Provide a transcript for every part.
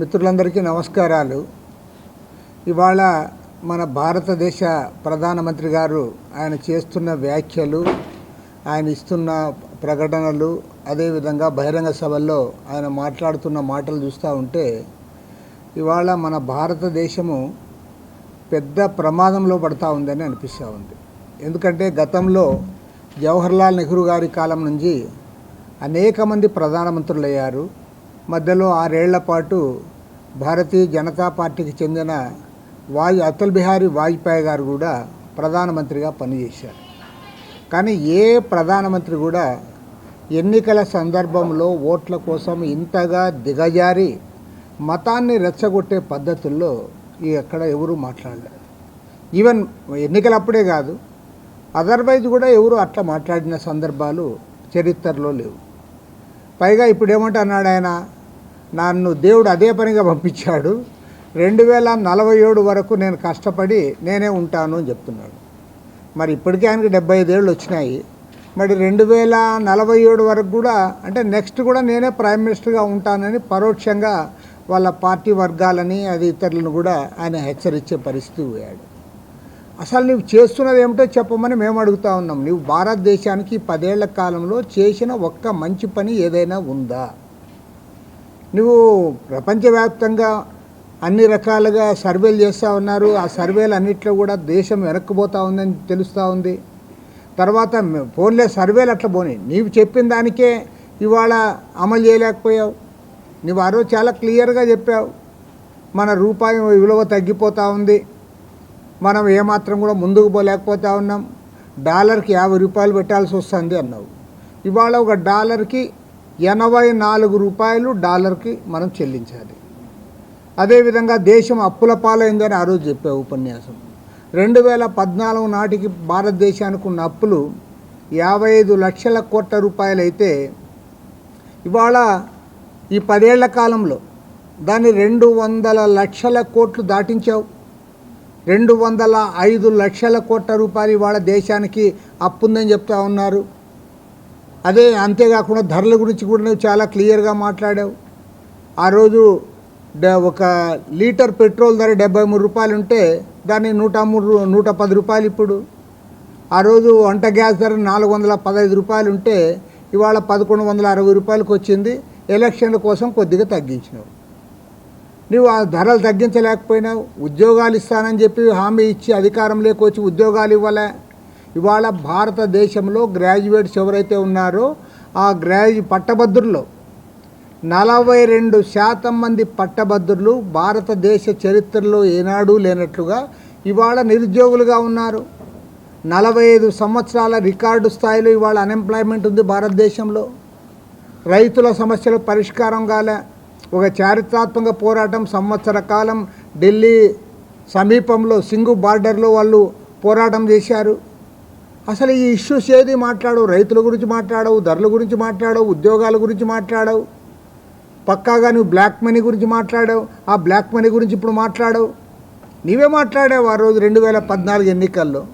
మిత్రులందరికీ నమస్కారాలు. ఇవాళ మన భారతదేశ ప్రధానమంత్రి గారు ఆయన చేస్తున్న వ్యాఖ్యలు ఆయన ఇస్తున్న ప్రకటనలు అదేవిధంగా బహిరంగ సభల్లో ఆయన మాట్లాడుతున్న మాటలు చూస్తూ ఉంటే ఇవాళ మన భారతదేశము పెద్ద ప్రమాదంలో పడతా ఉందని అనిపిస్తూ ఉంది. ఎందుకంటే గతంలో జవహర్లాల్ నెహ్రూ గారి కాలం నుంచి అనేక మంది ప్రధానమంత్రులు అయ్యారు మధ్యలో ఆరేళ్ళ పాటు భారతీయ జనతా పార్టీకి చెందిన వాయు అటల్ బిహారీ వాజ్పేయి గారు కూడా ప్రధానమంత్రిగా పనిచేశారు. కానీ ఏ ప్రధానమంత్రి కూడా ఎన్నికల సందర్భంలో ఓట్ల కోసం ఇంతగా దిగజారి మతాన్ని రెచ్చగొట్టే పద్ధతుల్లో ఈ ఎక్కడ ఎవరూ మాట్లాడలేదు. ఈవెన్ ఎన్నికలప్పుడే కాదు అదర్వైజ్ కూడా ఎవరు అట్లా మాట్లాడిన సందర్భాలు చరిత్రలో లేవు. పైగా ఇప్పుడు ఏమంటున్నాడు ఆయన? నన్ను దేవుడు అదే పనిగా పంపించాడు. రెండు వేల నలభై ఏడు వరకు నేను కష్టపడి నేనే ఉంటాను అని చెప్తున్నాడు. మరి ఇప్పటికే ఆయనకి డెబ్బై ఐదేళ్ళు వచ్చినాయి. మరి రెండు వేల నలభై ఏడు వరకు కూడా అంటే నెక్స్ట్ కూడా నేనే ప్రైమ్ మినిస్టర్గా ఉంటానని పరోక్షంగా వాళ్ళ పార్టీ వర్గాలని అది ఇతరులను కూడా ఆయన హెచ్చరించే పరిస్థితి పోయాడు. అసలు నువ్వు చేస్తున్నది ఏమిటో చెప్పమని మేము అడుగుతా ఉన్నాం. నువ్వు భారతదేశానికి పదేళ్ళ కాలంలో చేసిన ఒక్క మంచి పని ఏదైనా ఉందా? నువ్వు ప్రపంచవ్యాప్తంగా అన్ని రకాలుగా సర్వేలు చేస్తూ ఉన్నారు. ఆ సర్వేలు అన్నిట్లో కూడా దేశం వెనక్కిపోతూ ఉందని తెలుస్తూ ఉంది. తర్వాత ఫోన్లే సర్వేలు అట్లా పోనీ నీవు చెప్పిన దానికే ఇవాళ అమలు చేయలేకపోయావు. నువ్వు ఆ రోజు చాలా క్లియర్గా చెప్పావు. మన రూపాయి విలువ తగ్గిపోతూ ఉంది. మనం ఏమాత్రం కూడా ముందుకు పోలేకపోతా ఉన్నాం. డాలర్కి యాభై రూపాయలు పెట్టాల్సి వస్తుంది అన్నావు. ఇవాళ ఒక డాలర్కి ఎనభై నాలుగు రూపాయలు డాలర్కి మనం చెల్లించాలి. అదేవిధంగా దేశం అప్పుల పాలైందని ఆ రోజు చెప్పావు ఉపన్యాసం. రెండు వేల పద్నాలుగు నాటికి భారతదేశానికి ఉన్న అప్పులు యాభై ఐదు లక్షల కోట్ల రూపాయలైతే ఇవాళ ఈ పదేళ్ళ కాలంలో దాన్ని రెండు వందల లక్షల కోట్లు దాటించావు. రెండు వందల ఐదు లక్షల కోట్ల రూపాయలు ఇవాళ దేశానికి అప్పు ఉందని చెప్తా ఉన్నారు. అదే అంతేకాకుండా ధరల గురించి కూడా నువ్వు చాలా క్లియర్గా మాట్లాడావు. ఆ రోజు ఒక లీటర్ పెట్రోల్ ధర డెబ్బై మూడు రూపాయలు ఉంటే దాన్ని నూట మూడు నూట పది రూపాయలు ఇప్పుడు. ఆ రోజు వంట గ్యాస్ ధర నాలుగు వందల పదహైదు రూపాయలు ఉంటే ఇవాళ పదకొండు వందల అరవై రూపాయలకు వచ్చింది. ఎలక్షన్ల కోసం కొద్దిగా తగ్గించినావు. నువ్వు ఆ ధరలు తగ్గించలేకపోయినావు. ఉద్యోగాలు ఇస్తానని చెప్పి హామీ ఇచ్చి అధికారంలోకి వచ్చి ఉద్యోగాలు ఇవ్వలే. ఇవాళ భారతదేశంలో గ్రాడ్యుయేట్స్ ఎవరైతే ఉన్నారో ఆ గ్రాడ్యు పట్టభద్రుల్లో నలభై రెండు శాతం మంది పట్టభద్రులు భారతదేశ చరిత్రలో ఏనాడు లేనట్లుగా ఇవాళ నిరుద్యోగులుగా ఉన్నారు. నలభై ఐదు సంవత్సరాల రికార్డు స్థాయిలో ఇవాళ అన్ఎంప్లాయ్మెంట్ ఉంది భారతదేశంలో. రైతుల సమస్యలు పరిష్కారం కాలే. ఒక చారిత్రాత్మక పోరాటం సంవత్సర కాలం ఢిల్లీ సమీపంలో సింగు బార్డర్లో వాళ్ళు పోరాటం చేశారు. అసలు ఈ ఇష్యూస్ ఏది మాట్లాడవు? రైతుల గురించి మాట్లాడవు ధరల గురించి మాట్లాడవు ఉద్యోగాల గురించి మాట్లాడవు. పక్కాగా నువ్వు బ్లాక్ మనీ గురించి మాట్లాడావు. ఆ బ్లాక్ మనీ గురించి ఇప్పుడు మాట్లాడవు. నీవే మాట్లాడావు ఆ రోజు రెండు వేల పద్నాలుగు ఎన్నికల్లో.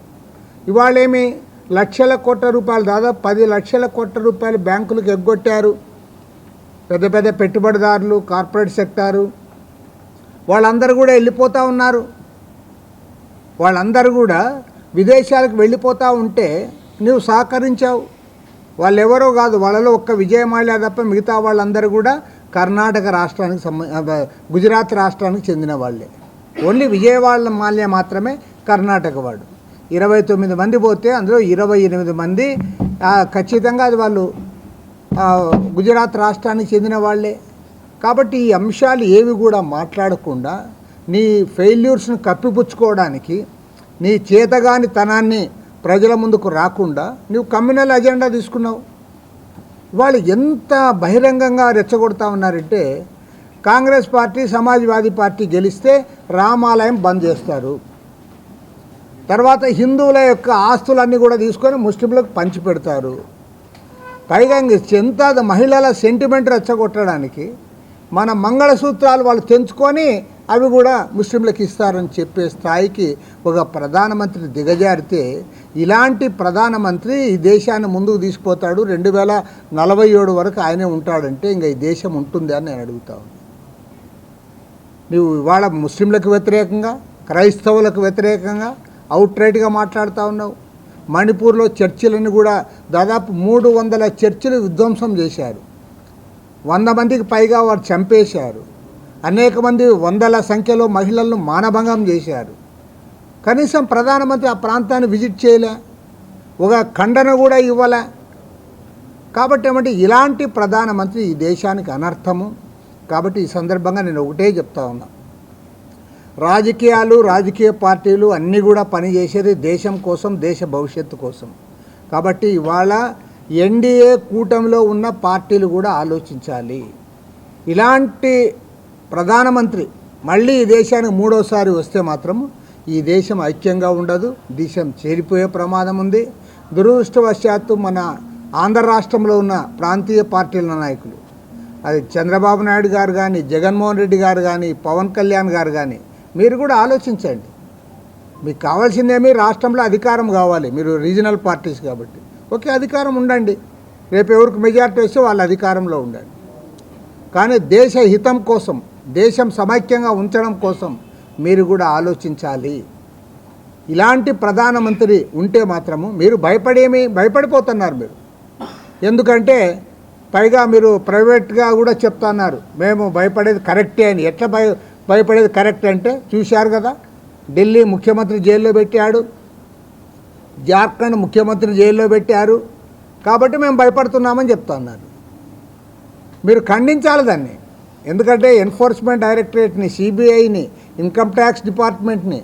ఇవాళేమి లక్షల కోట్ల రూపాయలు దాదాపు పది లక్షల కోట్ల రూపాయలు బ్యాంకులకు ఎగ్గొట్టారు. పెద్ద పెద్ద పెట్టుబడిదారులు కార్పొరేట్ సెక్టారు. వాళ్ళందరూ కూడా వెళ్ళిపోతూ ఉన్నారు. వాళ్ళందరూ కూడా విదేశాలకు వెళ్ళిపోతూ ఉంటే నువ్వు సహకరించావు. వాళ్ళు ఎవరో కాదు వాళ్ళలో ఒక్క విజయమాల్య తప్ప మిగతా వాళ్ళందరూ కూడా కర్ణాటక రాష్ట్రానికి సంబంధ గుజరాత్ రాష్ట్రానికి చెందిన వాళ్ళే. ఓన్లీ విజయవాడ మాల్య మాత్రమే కర్ణాటక వాడు. ఇరవై తొమ్మిది మంది పోతే అందులో ఇరవై ఎనిమిది మంది ఖచ్చితంగా అది వాళ్ళు గుజరాత్ రాష్ట్రానికి చెందిన వాళ్ళే. కాబట్టి ఈ అంశాలు ఏవి కూడా మాట్లాడకుండా నీ ఫెయిల్యూర్స్ను కప్పిపుచ్చుకోవడానికి నీ చేతగాని తనాన్ని ప్రజల ముందుకు రాకుండా నువ్వు కమ్యూనల్ అజెండా తీసుకున్నావు. వాళ్ళు ఎంత బహిరంగంగా రెచ్చగొడతా ఉన్నారంటే కాంగ్రెస్ పార్టీ సమాజ్వాదీ పార్టీ గెలిస్తే రామాలయం బంద్ చేస్తారు. తర్వాత హిందువుల యొక్క ఆస్తులన్నీ కూడా తీసుకొని ముస్లింలకు పంచిపెడతారు పైగా ఎంత మహిళల సెంటిమెంట్ రెచ్చగొట్టడానికి మన మంగళసూత్రాలు వాళ్ళు తెంచుకొని అవి కూడా ముస్లింలకు ఇస్తారని చెప్పే స్థాయికి ఒక ప్రధానమంత్రి దిగజారితే ఇలాంటి ప్రధానమంత్రి ఈ దేశాన్ని ముందుకు తీసుకుపోతాడు. రెండు వేల నలభై ఏడు వరకు ఆయనే ఉంటాడంటే ఇంకా ఈ దేశం ఉంటుంది అని నేను అడుగుతాను నువ్వు ఇవాళ ముస్లింలకు వ్యతిరేకంగా క్రైస్తవులకు వ్యతిరేకంగా అవుట్ రైట్గా మాట్లాడుతూ ఉన్నావు. మణిపూర్లో చర్చిలను కూడా దాదాపు మూడు వందల చర్చిలు విధ్వంసం చేశారు. వంద మందికి పైగా వారు చంపేశారు. అనేక మంది వందల సంఖ్యలో మహిళలను మానభంగం చేశారు. కనీసం ప్రధానమంత్రి ఆ ప్రాంతాన్ని విజిట్ చేయలే ఒక ఖండన కూడా ఇవ్వలే. కాబట్టి ఏమంటే ఇలాంటి ప్రధానమంత్రి ఈ దేశానికి అనర్థము. కాబట్టి ఈ సందర్భంగా నేను ఒకటే చెప్తా ఉన్నా. రాజకీయాలు రాజకీయ పార్టీలు అన్నీ కూడా పనిచేసేది దేశం కోసం దేశ భవిష్యత్తు కోసం. కాబట్టి ఇవాళ ఎన్డీఏ కూటమిలో ఉన్న పార్టీలు కూడా ఆలోచించాలి. ఇలాంటి ప్రధానమంత్రి మళ్ళీ ఈ దేశానికి మూడోసారి వస్తే మాత్రం ఈ దేశం ఐక్యంగా ఉండదు దేశం చేరిపోయే ప్రమాదం ఉంది. దురదృష్టవశాత్తు మన ఆంధ్ర రాష్ట్రంలో ఉన్న ప్రాంతీయ పార్టీల నాయకులు అది చంద్రబాబు నాయుడు గారు కానీ జగన్మోహన్ రెడ్డి గారు కానీ పవన్ కళ్యాణ్ గారు కానీ మీరు కూడా ఆలోచించండి. మీకు కావాల్సిందేమీ రాష్ట్రంలో అధికారం కావాలి మీరు రీజనల్ పార్టీస్ కాబట్టి. ఓకే అధికారం ఉండండి. రేపు ఎవరికి మెజార్టీ వస్తే వాళ్ళ అధికారంలో ఉండండి. కానీ దేశ హితం కోసం దేశం సమైక్యంగా ఉంచడం కోసం మీరు కూడా ఆలోచించాలి. ఇలాంటి ప్రధానమంత్రి ఉంటే మాత్రము మీరు భయపడేమి భయపడిపోతున్నారు మీరు. ఎందుకంటే పైగా మీరు ప్రైవేట్గా కూడా చెప్తున్నారు మేము భయపడేది కరెక్టే అని. ఎట్లా భయ భయపడేది కరెక్ట్ అంటే చూశారు కదా ఢిల్లీ ముఖ్యమంత్రి జైల్లో పెట్టాడు జార్ఖండ్ ముఖ్యమంత్రి జైల్లో పెట్టారు. కాబట్టి మేము భయపడుతున్నామని చెప్తున్నారు. మీరు ఖండించాలి దాన్ని. ఎందుకంటే ఎన్ఫోర్స్మెంట్ డైరెక్టరేట్ని సిబిఐని ఇన్కమ్ ట్యాక్స్ డిపార్ట్మెంట్ని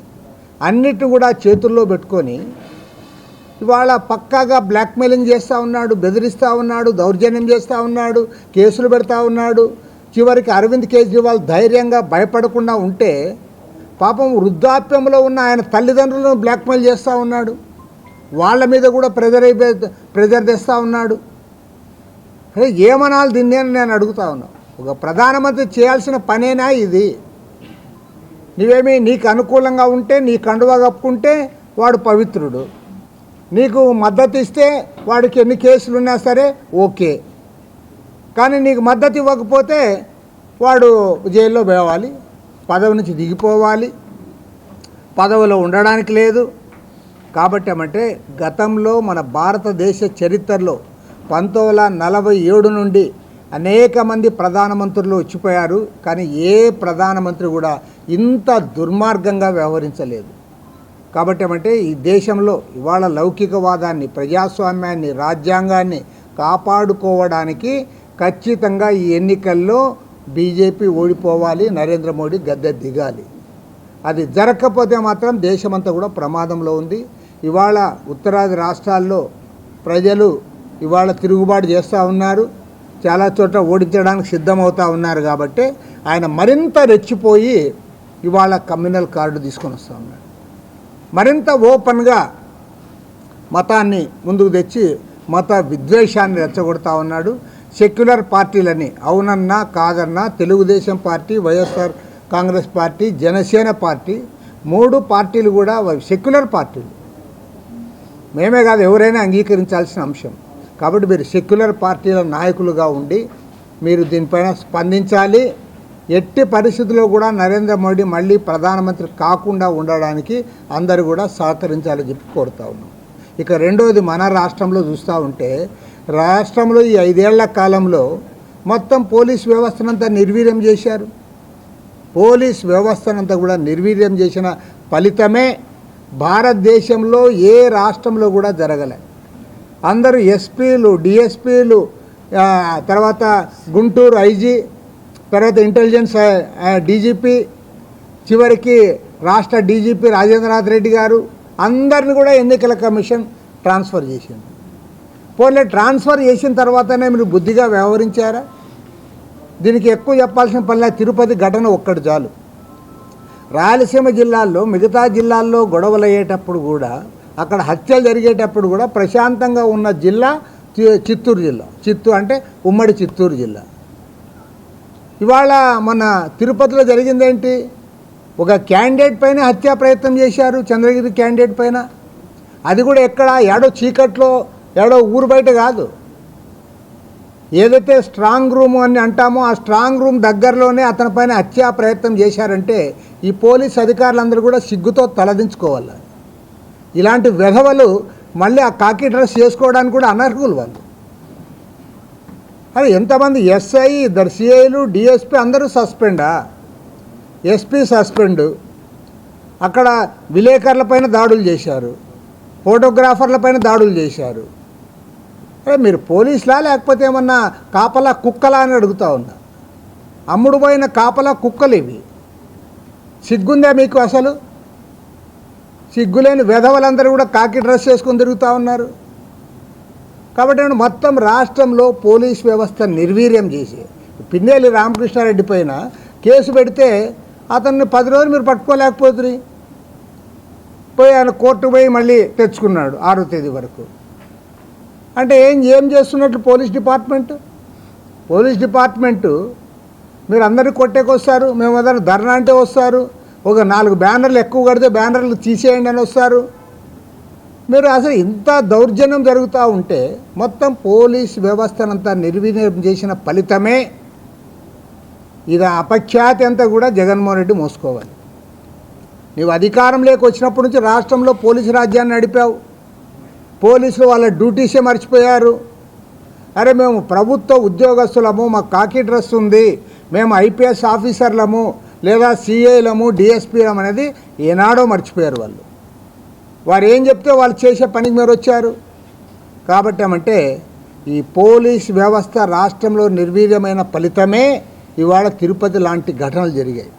అన్నిటిని కూడా చేతుల్లో పెట్టుకొని ఇవాళ పక్కాగా బ్లాక్మెయిలింగ్ చేస్తూ ఉన్నాడు బెదిరిస్తూ ఉన్నాడు దౌర్జన్యం చేస్తూ ఉన్నాడు కేసులు పెడతా ఉన్నాడు. చివరికి అరవింద్ కేజ్రీవాల్ ధైర్యంగా భయపడకుండా ఉంటే పాపం వృద్ధాప్యంలో ఉన్న ఆయన తల్లిదండ్రులను బ్లాక్మెయిల్ చేస్తూ ఉన్నాడు. వాళ్ళ మీద కూడా ప్రెజర్ అయిపోయి ప్రెజర్ తెస్తూ ఉన్నాడు. అరే ఏమనాలి దీన్ని అని నేను అడుగుతా ఉన్నా. ఒక ప్రధానమంత్రి చేయాల్సిన పనేనా ఇది? నువ్వేమి నీకు అనుకూలంగా ఉంటే నీ కండువా కప్పుకుంటే వాడు పవిత్రుడు. నీకు మద్దతు ఇస్తే వాడికి ఎన్ని కేసులు ఉన్నా సరే ఓకే. కానీ నీకు మద్దతు ఇవ్వకపోతే వాడు జైల్లో పోవాలి పదవి నుంచి దిగిపోవాలి పదవిలో ఉండడానికి లేదు. కాబట్టి ఏమంటే గతంలో మన భారతదేశ చరిత్రలో పంతొమ్మిది నలభై ఏడు నుండి అనేక మంది ప్రధానమంత్రులు వచ్చిపోయారు కానీ ఏ ప్రధానమంత్రి కూడా ఇంత దుర్మార్గంగా వ్యవహరించలేదు. కాబట్టి ఏమంటే ఈ దేశంలో ఇవాళ లౌకికవాదాన్ని ప్రజాస్వామ్యాన్ని రాజ్యాంగాన్ని కాపాడుకోవడానికి ఖచ్చితంగా ఈ ఎన్నికల్లో బీజేపీ ఓడిపోవాలి నరేంద్ర మోడీ గద్దె దిగాలి. అది జరగకపోతే మాత్రం దేశమంతా కూడా ప్రమాదంలో ఉంది. ఇవాళ ఉత్తరాది రాష్ట్రాల్లో ప్రజలు ఇవాళ తిరుగుబాటు చేస్తూ ఉన్నారు. చాలా చోట్ల ఓడించడానికి సిద్ధమవుతూ ఉన్నారు కాబట్టి ఆయన మరింత రెచ్చిపోయి ఇవాళ కమ్యూనల్ కార్డు తీసుకొని వస్తూ ఉన్నాడు. మరింత ఓపెన్గా మతాన్ని ముందుకు తెచ్చి మత విద్వేషాన్ని రెచ్చగొడతా ఉన్నాడు. సెక్యులర్ పార్టీలని అవునన్నా కాదన్నా Telugu Desam party YSR Congress party Janasena party మూడు పార్టీలు కూడా సెక్యులర్ పార్టీలు. మేమే కాదు ఎవరైనా అంగీకరించాల్సిన అంశం. కాబట్టి మీరు సెక్యులర్ పార్టీల నాయకులుగా ఉండి మీరు దీనిపైన స్పందించాలి. ఎట్టి పరిస్థితుల్లో కూడా నరేంద్ర మోడీ మళ్ళీ ప్రధానమంత్రి కాకుండా ఉండడానికి అందరూ కూడా సహకరించాలని చెప్పి కోరుతా ఉన్నాం. ఇక రెండోది మన రాష్ట్రంలో చూస్తూ ఉంటే రాష్ట్రంలో ఈ ఐదేళ్ళ కాలంలో మొత్తం పోలీస్ వ్యవస్థనంతా నిర్వీర్యం చేశారు. పోలీస్ వ్యవస్థనంతా కూడా నిర్వీర్యం చేసిన ఫలితమే భారతదేశంలో ఏ రాష్ట్రంలో కూడా జరగలే. అందరూ ఎస్పీలు డిఎస్పీలు తర్వాత గుంటూరు ఐజీ తర్వాత ఇంటెలిజెన్స్ డీజీపీ చివరికి రాష్ట్ర డీజీపీ రాజేంద్రనాథ్ రెడ్డి గారు అందరిని కూడా ఎన్నికల కమిషన్ ట్రాన్స్ఫర్ చేసింది. పోలే ట్రాన్స్ఫర్ చేసిన తర్వాతనే మీరు బుద్ధిగా వ్యవహరించారా? దీనికి ఎక్కువ చెప్పాల్సిన పనిలే తిరుపతి ఘటన ఒక్కటి చాలు. రాయలసీమ జిల్లాల్లో మిగతా జిల్లాల్లో గొడవలు అయ్యేటప్పుడు కూడా అక్కడ హత్యలు జరిగేటప్పుడు కూడా ప్రశాంతంగా ఉన్న జిల్లా చి- చిత్తూరు జిల్లా. చిత్తూరు అంటే ఉమ్మడి చిత్తూరు జిల్లా. ఇవాళ మన తిరుపతిలో జరిగిందేంటి? ఒక క్యాండిడేట్ పైన హత్యా ప్రయత్నం చేశారు చంద్రగిరి క్యాండిడేట్ పైన. అది కూడా ఎక్కడ ఏడో చీకట్లో ఏడో ఊరు బయట కాదు. ఏదైతే స్ట్రాంగ్ రూమ్ అని అంటామో ఆ స్ట్రాంగ్ రూమ్ దగ్గరలోనే అతని పైన హత్యా ప్రయత్నం చేశారంటే ఈ పోలీస్ అధికారులందరూ కూడా సిగ్గుతో తలదించుకోవాలి. ఇలాంటి వెధవలు మళ్ళీ ఆ కాకి డ్రెస్ చేసుకోవడానికి కూడా అనర్హులు వాళ్ళు. అరే ఎంతమంది ఎస్ఐ ఇద్దరు సిఐలు డిఎస్పి అందరూ సస్పెండా? SP suspend. అక్కడ విలేకరులపైన దాడులు చేశారు. ఫోటోగ్రాఫర్లపైన దాడులు చేశారు. అరే మీరు పోలీసులా లేకపోతే ఏమన్నా కాపలా కుక్కలా అని అడుగుతా ఉన్నా? అమ్ముడు పోయిన కాపలా కుక్కలు ఇవి సిగ్గుందా మీకు అసలు? సిగ్గులేని వెధవలందరూ కూడా కాకి డ్రెస్ చేసుకొని తిరుగుతూ ఉన్నారు. కాబట్టి నేను మొత్తం రాష్ట్రంలో పోలీస్ వ్యవస్థ నిర్వీర్యం చేసి పిన్నేలి రామకృష్ణారెడ్డి పైన కేసు పెడితే అతన్ని పది రోజులు మీరు పట్టుకోలేకపోతుంది పోయి ఆయన కోర్టు పోయి మళ్ళీ తెచ్చుకున్నాడు ఆరో తేదీ వరకు. అంటే ఏం ఏం చేస్తున్నట్లు పోలీస్ డిపార్ట్మెంట్? పోలీస్ డిపార్ట్మెంటు మీరు అందరినీ కొట్టేకొస్తారు మేము ఏదైనా ధర్నా అంటే వస్తారు. ఒక నాలుగు బ్యానర్లు ఎక్కువ కడితే బ్యానర్లు తీసేయండి అని వస్తారు. మీరు అసలు ఇంత దౌర్జన్యం జరుగుతూ ఉంటే మొత్తం పోలీస్ వ్యవస్థనంతా నిర్వీర్యం చేసిన ఫలితమే ఇది అపఖ్యాతి అంతా కూడా జగన్మోహన్ రెడ్డి మోసుకోవాలి. నీవు అధికారంలోకి వచ్చినప్పటి నుంచి రాష్ట్రంలో పోలీసు రాజ్యాన్ని నడిపావు. పోలీసులు వాళ్ళ డ్యూటీసే మర్చిపోయారు. అరే మేము ప్రభుత్వ ఉద్యోగస్తులము మాకు కాకి డ్రెస్ ఉంది మేము ఐపీఎస్ ఆఫీసర్లము లేదా సిఐలము డిఎస్పీలం అనేది ఏనాడో మర్చిపోయారు వాళ్ళు. వారు ఏం చెప్తే వాళ్ళు చేసే పనికి మీరు వచ్చారు. కాబట్టి ఏమంటే ఈ పోలీస్ వ్యవస్థ రాష్ట్రంలో నిర్వీర్యమైన ఫలితమే ఇవాళ తిరుపతి లాంటి ఘటనలు జరిగాయి.